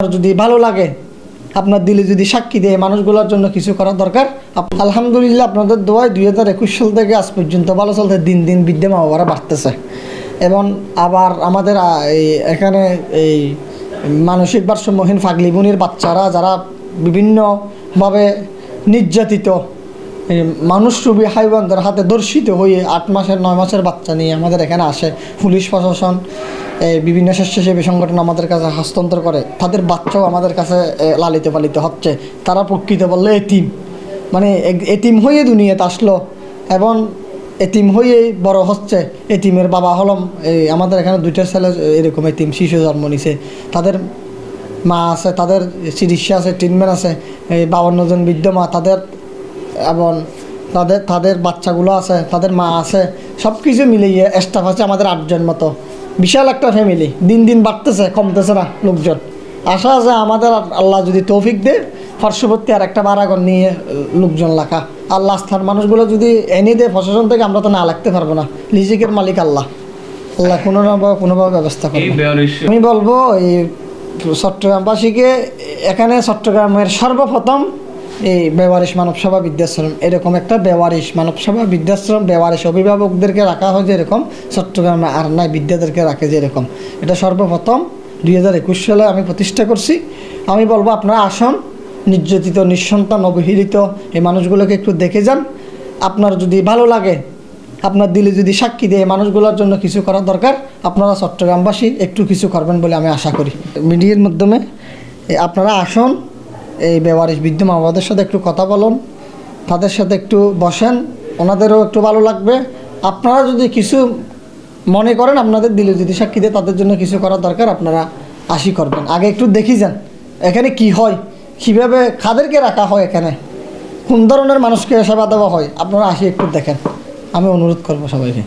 যদি ভালো লাগে, আপনার দিলে যদি সাক্ষী দেয় মানুষগুলোর জন্য কিছু করা দরকার আলহামদুলিল্লাহ আপনাদের দোয়ায় দুই হাজার একুশ সাল থেকে আজ পর্যন্ত ভালো চলতে দিন দিন বিদ্যা মা বাবারা বাড়তেছে। এবং আবার আমাদের এই এখানে এই মানসিক ভারসাম্যহীন ফাগলি বুনির বাচ্চারা যারা বিভিন্নভাবে নির্যাতিত, এই মানুষ রূপী হাইওয়ানদের হাতে দর্শিত হয়ে আট মাসের, নয় মাসের বাচ্চা নিয়ে আমাদের এখানে আসে পুলিশ প্রশাসন। বিভিন্ন স্বেচ্ছাসেবী সংগঠন আমাদের কাছে হস্তান্তর করে, তাদের বাচ্চাও আমাদের কাছে লালিত পালিত হচ্ছে। তারা প্রকৃত বললে এতিম মানে এতিম হয়ে দুনিয়াতে আসলো এবং এতিম হয়েই বড় হচ্ছে। এতিমের বাবা হলম, এই আমাদের এখানে দুইটা ছেলে, এরকম এতিম শিশু জন্ম নিছে। তাদের মা আছে, তাদের চিকিৎসা আছে ট্রিটমেন্ট আছে, এই বাউন্ন জন বৃদ্ধ মা, তাদের এবং তাদের তাদের বাচ্চাগুলো আছে, তাদের মা আছে সব কিছু মিলিয়ে স্টাফ আছে আমাদের আটজন মতো। বিশাল একটা ফ্যামিলি দিন দিন বাড়তেছে কমতেছে না লোকজন। আশা আছে আমাদের আল্লাহ যদি তৌফিক দে পার্শ্ববর্তী আর একটা বারাগর নিয়ে লোকজন লাখা। আল্লাহ স্থান মানুষগুলো যদি এনে দেয় প্রশাসন থেকে আমরা তো না লাগতে পারব না। লিজিকের মালিক আল্লাহ। আল্লাহ কোনো না বা কোনোভাবে ব্যবস্থা করবে। আমি বলব এই চট্টগ্রামবাসীকে এখানে চট্টগ্রামের সর্বপ্রথম এই বেওয়ারিশ মানব সভা বৃদ্ধাশ্রম, এরকম একটা বেওয়ারিশ মানব সভা বৃদ্ধাশ্রম, বেওয়ারিশ অভিভাবকদেরকে রাখা হয় যেরকম চট্টগ্রামে আর নাই, বিদ্যাদেরকে রাখে যেরকম এটা সর্বপ্রথম, দুই হাজার একুশ সালে আমি প্রতিষ্ঠা করছি। আমি বলব, আপনারা আসুন, নির্যাতিত, নিঃসন্তান, অবহেলিত এই মানুষগুলোকে একটু দেখে যান। আপনার যদি ভালো লাগে, আপনার দিলে যদি সাক্ষী দেয় মানুষগুলোর জন্য কিছু করা দরকার, আপনারা চট্টগ্রামবাসী একটু কিছু করবেন বলে আমি আশা করি। মিডিয়ার মাধ্যমে আপনারা আসুন এই বেওয়ারিশ বৃদ্ধ মা সাথে একটু কথা বলুন, তাদের সাথে একটু বসেন, ওনাদেরও একটু ভালো লাগবে। আপনারা যদি কিছু মনে করেন, আপনাদের দিলে যদি সাক্ষী দেয়, তাদের জন্য কিছু করা দরকার, আপনারা আসি করবেন। আগে একটু দেখি যান, এখানে কি হয়, কীভাবে কাদেরকে রাখা হয় এখানে, কোন ধরনের মানুষকে সেবা দেওয়া হয়, আপনারা আসি একটু দেখেন। আমি অনুরোধ করব সবাইকে।